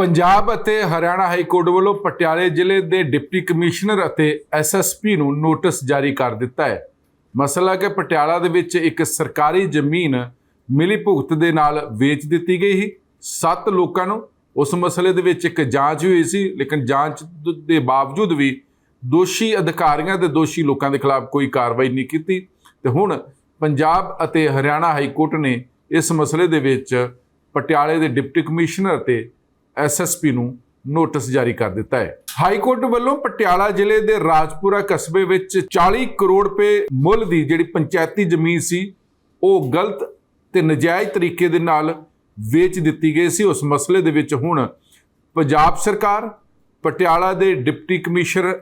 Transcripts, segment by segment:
ਪੰਜਾਬ ਅਤੇ Haryana high court ਵੱਲੋਂ ਪਟਿਆਲੇ ਜ਼ਿਲ੍ਹੇ ਦੇ ਡਿਪਟੀ ਕਮਿਸ਼ਨਰ ਅਤੇ ਐਸਐਸਪੀ ਨੂੰ ਨੋਟਿਸ ਜਾਰੀ ਕਰ ਦਿੱਤਾ ਹੈ। ਮਸਲਾ ਕਿ ਪਟਿਆਲਾ ਦੇ ਵਿੱਚ ਇੱਕ ਸਰਕਾਰੀ ਜ਼ਮੀਨ ਮਿਲੀ ਭੁਗਤ ਦੇ ਨਾਲ ਵੇਚ ਦਿੱਤੀ ਗਈ ਸੀ। ਸੱਤ ਲੋਕਾਂ ਨੂੰ ਉਸ ਮਸਲੇ ਦੇ ਵਿੱਚ ਇੱਕ ਜਾਂਚ ਹੋਈ ਸੀ, ਲੇਕਿਨ ਜਾਂਚ ਦੇ ਬਾਵਜੂਦ ਵੀ ਦੋਸ਼ੀ ਅਧਿਕਾਰੀਆਂ ਤੇ ਦੋਸ਼ੀ ਲੋਕਾਂ ਦੇ ਖਿਲਾਫ ਕੋਈ ਕਾਰਵਾਈ ਨਹੀਂ ਕੀਤੀ। ਤੇ ਹੁਣ ਪੰਜਾਬ ਅਤੇ ਹਰਿਆਣਾ ਹਾਈ ਕੋਰਟ ਨੇ ਇਸ ਮਸਲੇ ਦੇ ਵਿੱਚ ਪਟਿਆਲੇ ਦੇ ਡਿਪਟੀ ਕਮਿਸ਼ਨਰ ਅਤੇ ਐਸਐਸਪੀ ਨੂੰ ਨੋਟਿਸ ਜਾਰੀ ਕਰ ਦਿੱਤਾ ਹੈ। ਹਾਈ ਕੋਰਟ ਵੱਲੋਂ ਪਟਿਆਲਾ ਜ਼ਿਲ੍ਹੇ ਦੇ ਰਾਜਪੁਰਾ ਕਸਬੇ ਵਿੱਚ 40 ਕਰੋੜ ਰੁਪਏ ਮੁੱਲ ਦੀ ਜਿਹੜੀ ਪੰਚਾਇਤੀ ਜ਼ਮੀਨ ਸੀ, ਉਹ ਗਲਤ ਤੇ ਨਜਾਇਜ਼ ਤਰੀਕੇ ਦੇ ਨਾਲ ਵੇਚ ਦਿੱਤੀ ਗਈ ਸੀ। ਉਸ ਮਸਲੇ ਦੇ ਵਿੱਚ ਹੁਣ ਪੰਜਾਬ ਸਰਕਾਰ, ਪਟਿਆਲਾ ਦੇ ਡਿਪਟੀ ਕਮਿਸ਼ਨਰ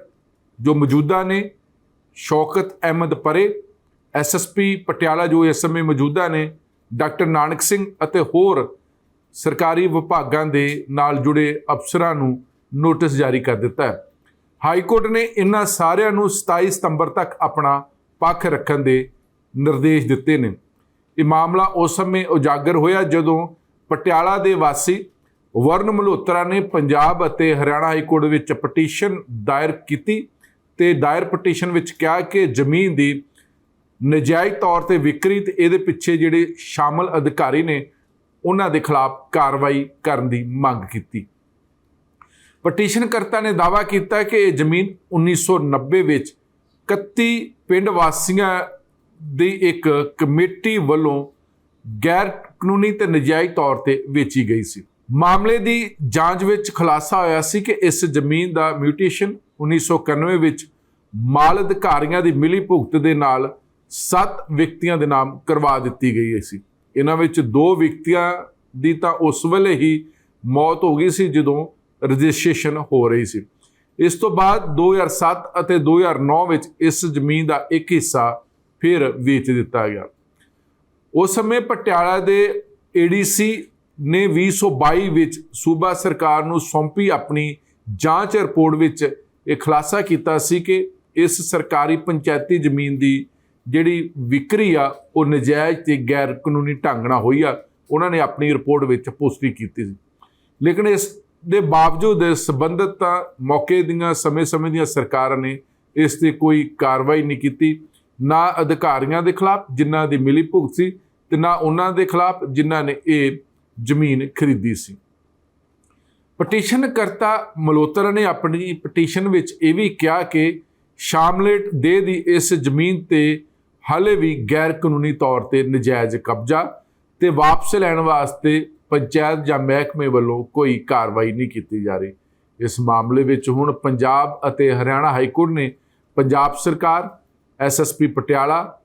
ਜੋ ਮੌਜੂਦਾ ਨੇ, ਸ਼ੌਕਤ ਅਹਿਮਦ ਪਰੇ, ਐਸਐਸਪੀ ਪਟਿਆਲਾ ਜੋ ਇਸ ਸਮੇਂ ਮੌਜੂਦਾ ਨੇ, ਡਾਕਟਰ ਨਾਨਕ ਸਿੰਘ ਅਤੇ ਹੋਰ ਸਰਕਾਰੀ ਵਿਭਾਗਾਂ ਦੇ ਨਾਲ ਜੁੜੇ ਅਫਸਰਾਂ ਨੂੰ ਨੋਟਿਸ ਜਾਰੀ ਕਰ ਦਿੱਤਾ ਹੈ। ਹਾਈ ਕੋਰਟ ਨੇ ਇਹਨਾਂ ਸਾਰਿਆਂ ਨੂੰ 27 ਸਤੰਬਰ ਤੱਕ ਆਪਣਾ ਪੱਖ ਰੱਖਣ ਦੇ ਨਿਰਦੇਸ਼ ਦਿੱਤੇ ਨੇ। ਇਹ ਮਾਮਲਾ ਉਸ ਸਮੇਂ ਉਜਾਗਰ ਹੋਇਆ ਜਦੋਂ ਪਟਿਆਲਾ ਦੇ ਵਾਸੀ ਵਰਨ ਮਲਹੋਤਰਾ ਨੇ ਪੰਜਾਬ ਅਤੇ ਹਰਿਆਣਾ ਹਾਈ ਕੋਰਟ ਵਿੱਚ ਪਟੀਸ਼ਨ ਦਾਇਰ ਕੀਤੀ ਤੇ ਦਾਇਰ ਪਟੀਸ਼ਨ ਵਿੱਚ ਕਿਹਾ ਕਿ ਜ਼ਮੀਨ ਦੀ ਨਜਾਇਜ਼ ਤੌਰ ਤੇ ਵਿਕਰੀ ਤੇ ਇਹਦੇ ਪਿੱਛੇ ਜਿਹੜੇ ਸ਼ਾਮਲ ਅਧਿਕਾਰੀ ਨੇ ਉਹਨਾਂ ਦੇ ਖਿਲਾਫ ਕਾਰਵਾਈ ਕਰਨ ਦੀ ਮੰਗ ਕੀਤੀ। ਪਟੀਸ਼ਨਕਰਤਾ ਨੇ ਦਾਅਵਾ ਕੀਤਾ ਕਿ ਇਹ ਜ਼ਮੀਨ 1990 ਵਿੱਚ 31 ਪਿੰਡ ਵਾਸੀਆਂ ਦੀ ਇੱਕ ਕਮੇਟੀ ਵੱਲੋਂ ਗੈਰ ਕਾਨੂੰਨੀ ਤੇ ਨਜਾਇਜ਼ ਤੌਰ ਤੇ ਵੇਚੀ ਗਈ ਸੀ। ਮਾਮਲੇ ਦੀ ਜਾਂਚ ਵਿੱਚ ਖੁਲਾਸਾ ਹੋਇਆ ਸੀ ਕਿ ਇਸ ਜ਼ਮੀਨ ਦਾ ਮਿਊਟੇਸ਼ਨ 1991 ਵਿੱਚ ਮਾਲ ਅਧਿਕਾਰੀਆਂ ਦੀ ਮਿਲੀ ਭੁਗਤ ਦੇ ਨਾਲ ਸੱਤ ਵਿਅਕਤੀਆਂ ਦੇ ਨਾਮ ਕਰਵਾ ਦਿੱਤੀ ਗਈ ਸੀ। ਇਹਨਾਂ ਵਿੱਚ ਦੋ ਵਿਅਕਤੀਆਂ ਦੀ ਤਾਂ ਉਸ ਵੇਲੇ ਹੀ ਮੌਤ ਹੋ ਗਈ ਸੀ ਜਦੋਂ ਰਜਿਸਟ੍ਰੇਸ਼ਨ ਹੋ ਰਹੀ ਸੀ। ਇਸ ਤੋਂ ਬਾਅਦ 2007 ਅਤੇ 2009 ਵਿੱਚ ਇਸ ਜ਼ਮੀਨ ਦਾ ਇੱਕ ਹਿੱਸਾ ਫਿਰ ਵੇਚ ਦਿੱਤਾ ਗਿਆ। ਉਸ ਸਮੇਂ ਪਟਿਆਲਾ ਦੇ ਏਡੀਸੀ ਨੇ 2022 ਵਿੱਚ ਸੂਬਾ ਸਰਕਾਰ ਨੂੰ ਸੌਂਪੀ ਆਪਣੀ ਜਾਂਚ ਰਿਪੋਰਟ ਵਿੱਚ ਇਹ ਖੁਲਾਸਾ ਕੀਤਾ ਸੀ ਕਿ ਇਸ ਸਰਕਾਰੀ ਪੰਚਾਇਤੀ ਜ਼ਮੀਨ ਦੀ ਜਿਹੜੀ ਵਿਕਰੀ ਆ, ਉਹ ਨਜਾਇਜ਼ ਤੇ ਗੈਰ ਕਾਨੂੰਨੀ ਢੰਗ ਨਾਲ ਹੋਈ ਆ, ਉਹਨਾਂ ਨੇ ਆਪਣੀ ਰਿਪੋਰਟ ਵਿੱਚ ਪੁਸ਼ਟੀ ਕੀਤੀ ਸੀ। ਲੇਕਿਨ ਇਸ ਦੇ ਬਾਵਜੂਦ ਸੰਬੰਧਿਤ ਮੌਕੇ ਦੀਆਂ, ਸਮੇਂ-ਸਮੇਂ ਦੀਆਂ ਸਰਕਾਰਾਂ ਨੇ ਇਸ ਤੇ ਕੋਈ ਕਾਰਵਾਈ ਨਹੀਂ ਕੀਤੀ। ਨਾ ਅਧਿਕਾਰੀਆਂ ਦੇ ਖਿਲਾਫ ਜਿਨ੍ਹਾਂ ਦੀ ਮਿਲੀ ਭੁਗਤ ਸੀ ਤੇ ਨਾ ਉਹਨਾਂ ਦੇ ਖਿਲਾਫ ਜਿਨ੍ਹਾਂ ਨੇ ਇਹ ਜ਼ਮੀਨ ਖਰੀਦੀ ਸੀ। ਪਟੀਸ਼ਨ ਕਰਤਾ ਮਲੋਤਰਾ ਨੇ ਆਪਣੀ ਪਟੀਸ਼ਨ ਵਿੱਚ ਇਹ ਵੀ ਕਿਹਾ ਕਿ ਸ਼ਾਮਲੇਟ ਦੇ ਦੀ ਇਸ ਜ਼ਮੀਨ ਤੇ ਹਾਲੇ ਵੀ ਗੈਰ ਕਾਨੂੰਨੀ ਤੌਰ ਤੇ ਨਜਾਇਜ਼ ਕਬਜ਼ਾ ਤੇ ਵਾਪਸ ਲੈਣ ਵਾਸਤੇ ਪੰਚਾਇਤ ਜਾਂ ਮਹਿਕਮੇ ਵੱਲੋਂ ਕੋਈ ਕਾਰਵਾਈ ਨਹੀਂ ਕੀਤੀ ਜਾ ਰਹੀ। ਇਸ ਮਾਮਲੇ ਵਿੱਚ ਹੁਣ ਪੰਜਾਬ ਅਤੇ ਹਰਿਆਣਾ ਹਾਈ ਕੋਰਟ ਨੇ ਪੰਜਾਬ ਸਰਕਾਰ SSP Patiala,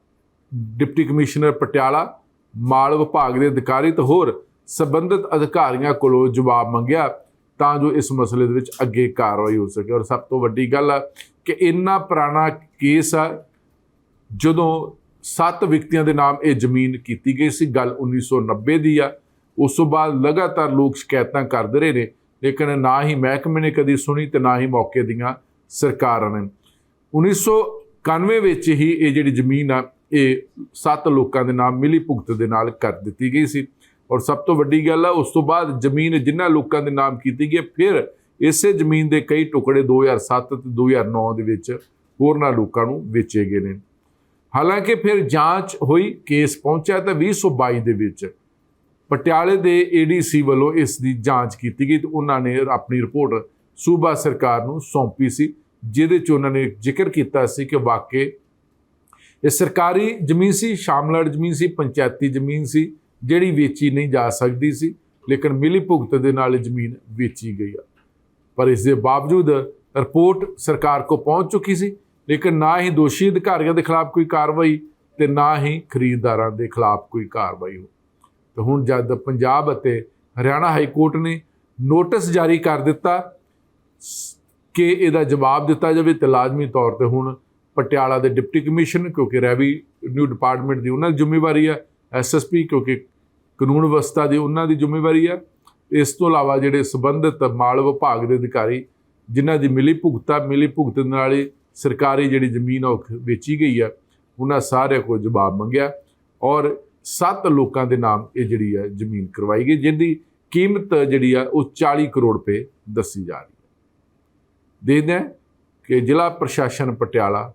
deputy commissioner Patiala, ਮਾਲ ਵਿਭਾਗ ਦੇ ਅਧਿਕਾਰੀ ਤੇ ਹੋਰ ਸੰਬੰਧਿਤ ਅਧਿਕਾਰੀਆਂ ਕੋਲੋਂ ਜਵਾਬ ਮੰਗਿਆ ਤਾਂ ਜੋ ਇਸ ਮਸਲੇ ਦੇ ਵਿੱਚ ਅੱਗੇ ਕਾਰਵਾਈ ਹੋ ਸਕੇ। ਔਰ ਸਭ ਤੋਂ ਵੱਡੀ ਗੱਲ ਆ ਕਿ ਇੰਨਾ ਪੁਰਾਣਾ ਕੇਸ ਆ ਜਦੋਂ ਸੱਤ ਵਿਅਕਤੀਆਂ ਦੇ ਨਾਮ ਇਹ ਜ਼ਮੀਨ ਕੀਤੀ ਗਈ ਸੀ, ਗੱਲ 1990 ਦੀ ਆ, ਉਸ ਤੋਂ ਬਾਅਦ ਲਗਾਤਾਰ ਲੋਕ ਸ਼ਿਕਾਇਤਾਂ ਕਰਦੇ ਰਹੇ ਨੇ, ਲੇਕਿਨ ਨਾ ਹੀ ਮਹਿਕਮੇ ਨੇ ਕਦੀ ਸੁਣੀ ਤੇ ਨਾ ਹੀ ਮੌਕੇ ਦੀਆਂ ਸਰਕਾਰਾਂ ਨੇ। 1991 ਵਿੱਚ ਹੀ ਇਹ ਜਿਹੜੀ ਜ਼ਮੀਨ ਆ, ਇਹ ਸੱਤ ਲੋਕਾਂ ਦੇ ਨਾਮ ਮਿਲੀ ਭੁਗਤ ਦੇ ਨਾਲ ਕਰ ਦਿੱਤੀ ਗਈ ਸੀ। ਔਰ ਸਭ ਤੋਂ ਵੱਡੀ ਗੱਲ ਆ, ਉਸ ਤੋਂ ਬਾਅਦ ਜ਼ਮੀਨ ਜਿਨ੍ਹਾਂ ਲੋਕਾਂ ਦੇ ਨਾਮ ਕੀਤੀ ਗਈ ਫਿਰ ਇਸੇ ਜ਼ਮੀਨ ਦੇ ਕਈ ਟੁਕੜੇ 2007 ਤੇ 2009 ਦੇ ਵਿੱਚ ਹੋਰਨਾਂ ਲੋਕਾਂ ਨੂੰ ਵੇਚੇ ਗਏ ਨੇ। ਹਾਲਾਂਕਿ ਫਿਰ ਜਾਂਚ ਹੋਈ, ਕੇਸ ਪਹੁੰਚਿਆ ਤਾਂ 2022 ਦੇ ਵਿੱਚ। ਪਟਿਆਲੇ ਦੇ ਏਡੀਸੀ ਵੱਲੋਂ ਇਸ ਦੀ ਜਾਂਚ ਕੀਤੀ ਗਈ ਤੇ ਉਹਨਾਂ ਨੇ ਆਪਣੀ ਰਿਪੋਰਟ ਸੂਬਾ ਸਰਕਾਰ ਨੂੰ ਸੌਂਪੀ ਸੀ, ਜਿਹਦੇ ਚ ਉਹਨਾਂ ਨੇ ਜ਼ਿਕਰ ਕੀਤਾ ਸੀ ਕਿ ਵਾਕਈ ਇਹ ਸਰਕਾਰੀ ਜ਼ਮੀਨ ਸੀ, ਸ਼ਾਮਲੜ ਜ਼ਮੀਨ ਸੀ, ਪੰਚਾਇਤੀ ਜ਼ਮੀਨ ਸੀ, ਜਿਹੜੀ ਵੇਚੀ ਨਹੀਂ ਜਾ ਸਕਦੀ ਸੀ, ਲੇਕਿਨ ਮਿਲੀ ਭੁਗਤ ਦੇ ਨਾਲ ਇਹ ਜ਼ਮੀਨ ਵੇਚੀ ਗਈ ਆ। ਪਰ ਇਸ ਦੇ ਬਾਵਜੂਦ ਰਿਪੋਰਟ ਸਰਕਾਰ ਕੋ ਪਹੁੰਚ ਚੁੱਕੀ ਸੀ ਲੇਕਿਨ ਨਾ ਹੀ ਦੋਸ਼ੀ ਅਧਿਕਾਰੀਆਂ ਦੇ ਖਿਲਾਫ ਕੋਈ ਕਾਰਵਾਈ ਤੇ ਨਾ ਹੀ ਖਰੀਦਦਾਰਾਂ ਦੇ ਖਿਲਾਫ ਕੋਈ ਕਾਰਵਾਈ ਹੋ ਤੇ ਹੁਣ ਜਦ ਪੰਜਾਬ ਅਤੇ ਹਰਿਆਣਾ ਹਾਈ ਕੋਰਟ ਨੇ ਨੋਟਿਸ ਜਾਰੀ ਕਰ ਦਿੱਤਾ ਸ- ਕਿ ਇਹਦਾ ਜਵਾਬ ਦਿੱਤਾ ਜਾਵੇ ਤੇ ਲਾਜ਼ਮੀ ਤੌਰ ਤੇ ਹੁਣ ਪਟਿਆਲਾ ਦੇ ਡਿਪਟੀ ਕਮਿਸ਼ਨ, ਕਿਉਂਕਿ ਰੈਵਨਿਊ ਡਿਪਾਰਟਮੈਂਟ ਦੀ ਉਹਨਾਂ ਦੀ ਜ਼ਿੰਮੇਵਾਰੀ ਹੈ ਐਸਐਸਪੀ ਕਿਉਂਕਿ ਕਾਨੂੰਨ ਵਿਵਸਥਾ ਦੀ ਉਹਨਾਂ ਦੀ ਜ਼ਿੰਮੇਵਾਰੀ ਹੈ ਇਸ ਤੋਂ ਇਲਾਵਾ ਜਿਹੜੇ ਸੰਬੰਧਿਤ ਮਾਲ ਵਿਭਾਗ ਦੇ ਅਧਿਕਾਰੀ, ਜਿਨ੍ਹਾਂ ਦੀ ਮਿਲੀ ਭੁਗਤਾ, ਮਿਲੀ ਭੁਗਤ ਨਾਲ ਹੀ ਸਰਕਾਰੀ ਜਿਹੜੀ ਜ਼ਮੀਨ ਆ ਉਹ ਵੇਚੀ ਗਈ ਹੈ ਉਹਨਾਂ ਸਾਰਿਆਂ ਕੋਲ ਜਵਾਬ ਮੰਗਿਆ ਔਰ ਸੱਤ ਲੋਕਾਂ ਦੇ ਨਾਮ ਇਹ ਜਿਹੜੀ ਹੈ ਜ਼ਮੀਨ ਕਰਵਾਈ ਗਈ ਜਿਹਦੀ ਕੀਮਤ ਜਿਹੜੀ ਆ ਉਹ 40 ਕਰੋੜ ਰੁਪਏ ਦੱਸੀ ਜਾ ਰਹੀ ਹੈ। ਦੇਖਦੇ ਹਾਂ ਕਿ ਜ਼ਿਲ੍ਹਾ ਪ੍ਰਸ਼ਾਸਨ ਪਟਿਆਲਾ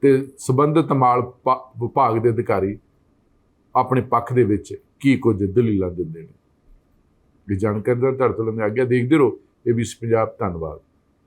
ਤੇ ਸਬੰਧਤ ਮਾਲ ਪਾ- ਵਿਭਾਗ ਦੇ ਅਧਿਕਾਰੀ ਆਪਣੇ ਪੱਖ ਦੇ ਵਿੱਚ ਕੀ ਕੁਝ ਦਲੀਲਾਂ ਦਿੰਦੇ ਨੇ। ਇਹ ਜਾਣਕਾਰੀ ਦਾ ਤੁਹਾਡੇ ਤੋਂ ਆਗਿਆ ਦੇਖਦੇ ਰਹੋ। ਏਬੀਸੀ ਪੰਜਾਬ, ਧੰਨਵਾਦ।